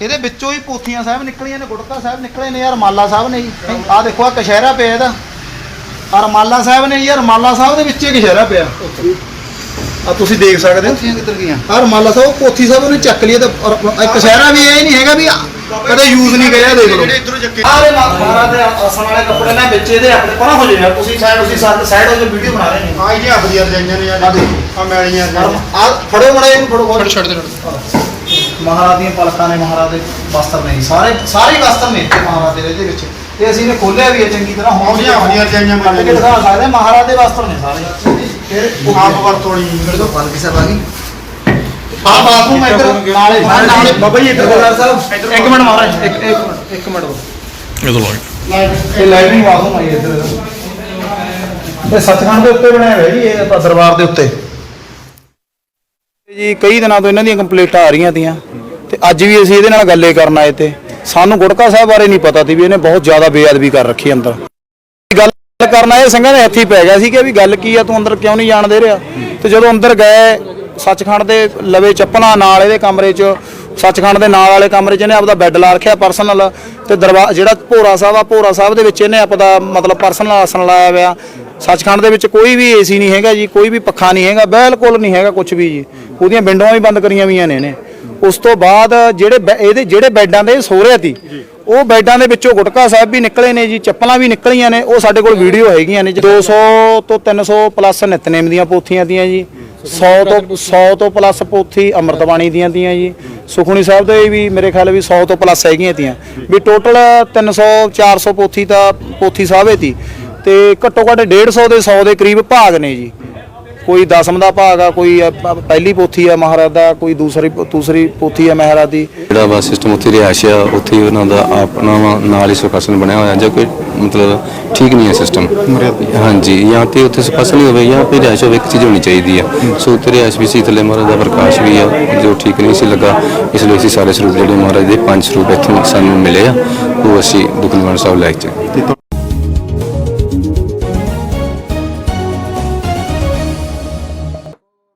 ਇਹਦੇ ਵਿੱਚੋਂ ਹੀ ਪੋਥੀਆਂ ਸਾਹਿਬ ਨਿਕਲੀਆਂ ਨੇ ਗੁਟਕਾ ਸਾਹਿਬ ਨਿਕਲੇ ਨੇ ਯਾਰ ਮਾਲਾ ਸਾਹਿਬ ਨੇ ਜੀ। ਆਹ ਦੇਖੋ ਆ ਕਸ਼ਹਿਰਾ ਪਿਆ ਇਹਦਾ। ਆ ਰਮਾਲਾ ਸਾਹਿਬ ਨੇ ਯਾਰ ਰਮਾਲਾ ਸਾਹਿਬ ਦੇ ਵਿੱਚ ਹੀ ਕਸ਼ਹਿਰਾ ਪਿਆ। ਆ ਤੁਸੀਂ ਦੇਖ ਸਕਦੇ ਹੋ। ਪੋਥੀਆਂ ਕਿੱਧਰ ਗਈਆਂ? ਆ ਰਮਾਲਾ ਸਾਹਿਬ ਪੋਥੀ ਸਾਹਿਬ ਉਹਨੇ ਚੱਕ ਲਈ ਤੇ ਕਸ਼ਹਿਰਾ ਵੀ ਇਹ ਨਹੀਂ ਹੈਗਾ ਵੀ ਕਦੇ ਯੂਜ਼ ਨਹੀਂ ਕਰਿਆ ਦੇਖ ਲਓ। ਆਰੇ ਮਹਾਰਾਜ ਦੇ ਆਸਣ ਵਾਲੇ ਕੱਪੜੇ ਨੇ ਵਿੱਚ ਇਹਦੇ ਆਪਣੇ ਪਰਾਂ ਹੋ ਜਾਣਾ ਤੁਸੀਂ ਸਾਈਡ ਤੁਸੀਂ ਸਾਈਡ ਹੋ ਜੋ ਵੀਡੀਓ ਬਣਾ ਰਹੇ ਨੇ ਆ ਜੀ ਆਪਦੀਆਂ ਰਜਾਈਆਂ ਨੇ ਆਹ ਦੇਖੋ। ਆ ਮੈਲੀਆਂ ਆ ਫੜੋ ਮੜੇ ਇਹਨੂੰ ਫੜੋ ਫੜੋ ਛੱਡ ਦੇ ਛੱਡ ਮਹਾਰਾਜ ਦੀਆਂ ਪਲਕਾਂ ਨੇ ਮਹਾਰਾਜ ਦੇ ਵਸਤਰ ਨੇ ਜੀ। ਸਾਰੇ ਸਾਰੇ ਵਸਤਰ ਨੇ ਇੱਥੇ ਮਹਾਰਾਜ ਦੇ ਇਹਦੇ ਵਿੱਚ। ਤੇ ਅਸੀਂ ਨੇ ਖੋਲਿਆ ਵੀ ਹੈ ਚੰਗੀ ਤਰ੍ਹਾਂ ਹੁਣ ਵਧੀਆ ਵਧੀਆ ਰਜਾਈਆਂ ਕੱਢ ਕੇ ਦਿਖਾ ਸਕਦੇ ਹਾਂ, ਮਹਾਰਾਜ ਦੇ ਵਸਤਰ ਨੇ ਸਾਰੇ। ਫਿਰ ਆਪ ਵਰਤੋਣੀ ਪਾਲਕੀ ਸਾਹਿਬ ਆ ਗਈ। ਆ ਬਾਥਰੂਮ ਇੱਧਰ ਨਾਲੇ ਨਾਲੇ ਬਾਬਾ ਜੀ ਇੱਧਰ ਗੁਰਦੁਆਰਾ ਸਾਹਿਬ ਇੱਕ ਮਿੰਟ ਮਹਾਰਾਜ ਇੱਕ ਇੱਕ ਮਿੰਟ ਇੱਕ ਮਿੰਟ ਇਹ ਲਾਈਟਿੰਗ ਬਾਥਰੂਮ ਆਈ ਇੱਧਰ। ਇਹ ਸੱਚਖੰਡ ਦੇ ਉੱਤੇ ਬਣਿਆ ਹੋਇਆ ਜੀ ਇਹ ਆਪਾਂ ਦਰਬਾਰ ਦੇ ਉੱਤੇ। ਜੀ ਕਈ ਦਿਨਾਂ ਤੋਂ ਇਹਨਾਂ ਦੀਆਂ ਕੰਪਲੇਂਟਾਂ ਆ ਰਹੀਆਂ ਤੀਆਂ ਤੇ ਅੱਜ ਵੀ ਅਸੀਂ ਇਹਦੇ ਨਾਲ ਗੱਲੇ ਕਰਨ ਆਏ ਤੇ ਸਾਨੂੰ ਗੁੜਕਾ ਸਾਹਿਬ ਬਾਰੇ ਨਹੀਂ ਪਤਾ ਸੀ ਵੀ ਇਹਨੇ ਬਹੁਤ ਜ਼ਿਆਦਾ ਬੇਅਦਬੀ ਕਰ ਰੱਖੀ ਅੰਦਰ। ਗੱਲ ਕਰਨ ਆਏ ਸਿੰਘਾਂ ਦੇ ਹੱਥੀ ਪੈ ਗਿਆ ਸੀ ਕਿ ਵੀ ਗੱਲ ਕੀ ਆ, ਤੂੰ ਅੰਦਰ ਕਿਉਂ ਨਹੀਂ ਜਾਣ ਦੇ ਰਿਹਾ? ਤੇ ਜਦੋਂ ਅੰਦਰ ਗਏ, ਸੱਚਖੰਡ ਦੇ ਲਵੇ ਚੱਪਲਾਂ ਨਾਲ ਇਹਦੇ ਕਮਰੇ 'ਚ, ਸੱਚਖੰਡ ਦੇ ਨਾਲ ਵਾਲੇ ਕਮਰੇ 'ਚ ਇਹਨੇ ਆਪਦਾ ਬੈੱਡ ਲਾ ਰੱਖਿਆ ਪਰਸਨਲ ਤੇ ਦਰਬਾਰ ਜਿਹੜਾ ਭੋਰਾ ਸਾਹਿਬ ਆ, ਭੋਰਾ ਸਾਹਿਬ ਦੇ ਵਿੱਚ ਇਹਨੇ ਆਪਦਾ ਮਤਲਬ ਪਰਸਨਲ ਆਸਣ ਲਾਇਆ ਹੋਇਆ। ਸੱਚਖੰਡ ਦੇ ਵਿੱਚ ਕੋਈ ਵੀ ਏਸੀ ਨਹੀਂ ਹੈਗਾ ਜੀ, ਕੋਈ ਵੀ ਪੱਖਾ ਨਹੀਂ ਹੈਗਾ, ਬਿਲਕੁਲ ਨਹੀਂ ਹੈਗਾ ਕੁਝ ਵੀ ਜੀ। ਉਹਦੀਆਂ ਵਿੰਡੋਆਂ ਵੀ ਬੰਦ ਕਰੀਆਂ ਵੀਆਂ ਨੇ ਇਹਨੇ। ਉਸ ਤੋਂ ਬਾਅਦ ਜਿਹੜੇ ਬੈ- ਇਹਦੇ ਜਿਹੜੇ ਬੈੱਡਾਂ ਦੇ ਸੋ ਰਿਹਾ ਸੀ ਉਹ ਬੈੱਡਾਂ ਦੇ ਵਿੱਚੋਂ ਗੁਟਕਾ ਸਾਹਿਬ ਵੀ ਨਿਕਲੇ ਨੇ ਜੀ ਚੱਪਲਾਂ ਵੀ ਨਿਕਲੀਆਂ ਨੇ ਉਹ ਸਾਡੇ ਕੋਲ ਵੀਡੀਓ ਹੈਗੀਆਂ ਨੇ ਜੀ। 200 ਤੋਂ 300 ਪਲੱਸ ਨਿਤਨੇਮ ਦੀਆਂ ਪੋਥੀਆਂ ਦੀਆਂ ਜੀ 100 ਤੋਂ 100 ਤੋਂ ਪਲੱਸ ਪੋਥੀ ਅੰਮ੍ਰਿਤਬਾਣੀ ਦੀਆਂ ਦੀਆਂ ਜੀ। ਸੁਖਣੀ ਸਾਹਿਬ ਦੇ ਵੀ ਮੇਰੇ ਖਿਆਲ ਵੀ 100 ਤੋਂ ਪਲੱਸ ਹੈਗੀਆਂ ਤੀਆਂ। ਵੀ ਟੋਟਲ 300 400 ਪੋਥੀ ਤਾਂ ਪੋਥੀ ਸਾਹਿਬੇ ਤੀ। ਤੇ ਘੱਟੋ ਘੱਟ 150 ਦੇ 100 ਦੇ ਕਰੀਬ ਭਾਗ ਨੇ ਜੀ। ਕੋਈ ਦਸਮ ਦਾ ਭਾਗ ਆ ਕੋਈ ਅ, ਪ- ਪਹਿਲੀ ਪੋਥੀ ਆ ਮਹਾਰਾਜ ਦਾ ਕੋਈ ਦੂਸਰੀ ਦੂਸਰੀ ਪੋਥੀ ਆ ਮਹਾਰਾਜ ਦੀ। ਜਿਹੜਾ ਵਾ ਸਿਸਟਮ ਉੱਥੇ ਰਿਹਾਇਸ਼ ਆ ਉੱਥੇ ਹੀ ਉਹਨਾਂ ਦਾ ਆਪਣਾ ਵਾ ਨਾਲ ਹੀ ਸੁਖਾਸਨ ਬਣਿਆ ਹੋਇਆ ਜਾਂ ਕੋਈ ਮਤਲਬ ਠੀਕ ਨਹੀਂ ਹੈ ਸਿਸਟਮ ਹਾਂਜੀ ਜਾਂ ਤੇ ਉੱਥੇ ਸੁਖਾਸਨ ਹੀ ਹੋਵੇ ਜਾਂ ਫਿਰ ਰਿਹਾਇਸ਼ ਹੋਵੇ ਇੱਕ ਚੀਜ਼ ਹੋਣੀ ਚਾਹੀਦੀ ਹੈ ਸੋ ਉੱਥੇ ਰਿਹਾਇਸ਼ ਵੀ ਸੀ ਥੱਲੇ ਮਹਾਰਾਜ ਦਾ ਪ੍ਰਕਾਸ਼ ਵੀ ਆ ਜੋ ਠੀਕ ਨਹੀਂ ਸੀ ਲੱਗਾ ਇਸ ਲਈ ਅਸੀਂ ਸਾਰੇ ਸਰੂਪ ਜਿਹੜੇ ਮਹਾਰਾਜ ਦੇ ਪੰਜ ਸਰੂਪ ਇੱਥੋਂ ਸਾਨੂੰ ਮਿਲੇ ਆ ਉਹ ਅਸੀਂ ਦੁਖਨਿਵਾਰਨ ਸਾਹਿਬ ਲੈ ਕੇ